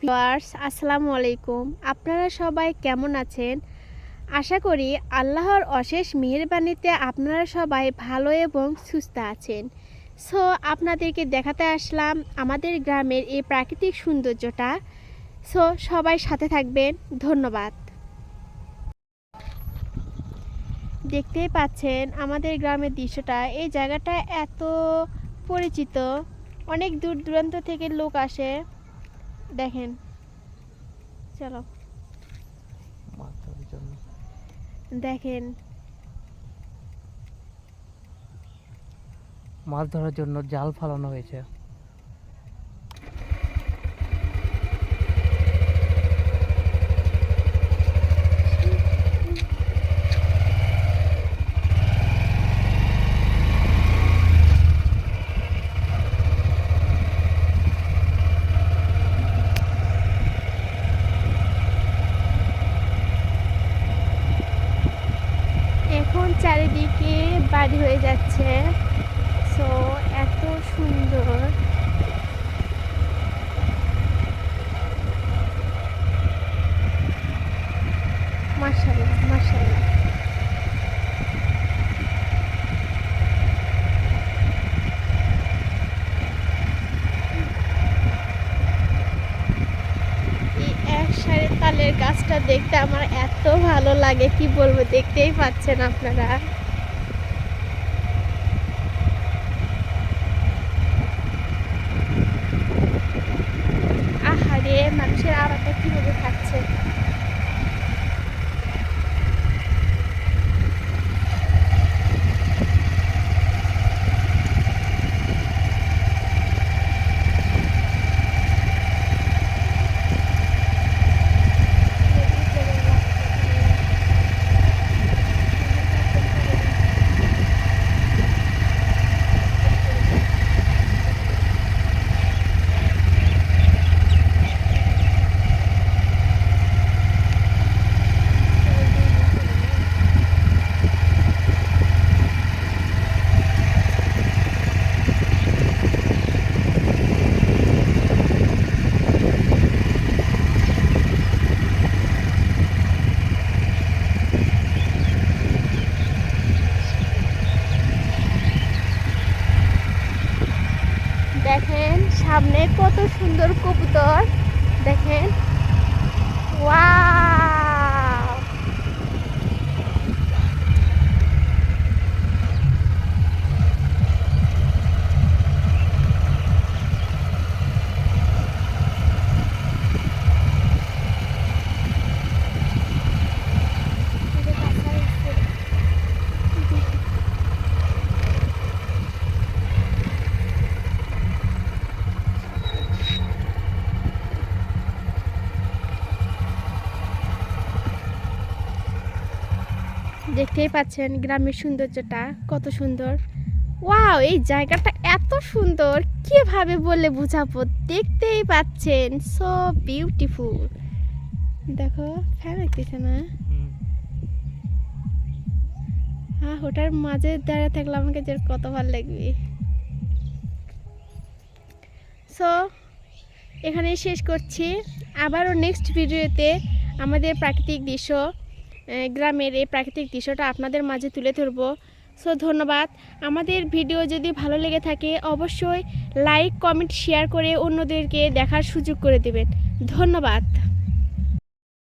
Viewers, আসসালামু আলাইকুম। আপনারা সবাই কেমন আছেন? আশা করি আল্লাহর অশেষ মেহেরবানিতে আপনারা সবাই ভালো এবং সুস্থ আছেন। সো, আপনাদেরকে দেখাতে আসলাম আমাদের গ্রামের এই প্রাকৃতিক সৌন্দর্যটা। সো, সবাই সাথে থাকবেন। ধন্যবাদ। দেখতেই পাচ্ছেন আমাদের গ্রামের দৃশ্যটা। এই জায়গাটা এত পরিচিত। অনেক দূর দূরান্ত থেকে লোক আসে। দেখেন। চলো। মাছ ধরার জন্য। দেখেন। মাছ ধরার জন্য জাল ফালানো হয়েছে। চারিদিকে বাড়ি হয়ে যাচ্ছে। সো এত সুন্দর। তালের গাছটা দেখতে আমার এত ভালো লাগে, কি বলব দেখতেই পাচ্ছেন আপনারা। আহারে, মানুষের আর একটা কীভাবে থাকছে? দেখেন সামনে কত সুন্দর কবুতর। দেখেন ওয়াও দেখতেই পাচ্ছেন গ্রামের সৌন্দর্যটা কত সুন্দর। ওয়াও এই জায়গাটা এত সুন্দর কীভাবে বলে বুঝাবো? দেখতেই পাচ্ছেন সো বিউটিফুল দেখো ফ্যান দেখতেছে না? হ্যাঁ ওটার মাঝে দাঁড়িয়ে থাকলে আমাকে যে কত ভালো লাগবে। সো এখানেই শেষ করছি। আবারও নেক্সট ভিডিওতে আমাদের প্রাকৃতিক দৃশ্য গ্রামের এই প্রাকৃতিক দৃশ্যটা আপনাদের মাঝে তুলে ধরব। সো ধন্যবাদ। আমাদের ভিডিও যদি ভালো লেগে থাকে, অবশ্যই লাইক কমেন্ট শেয়ার করে অন্যদেরকে দেখার সুযোগ করে দেবেন। ধন্যবাদ।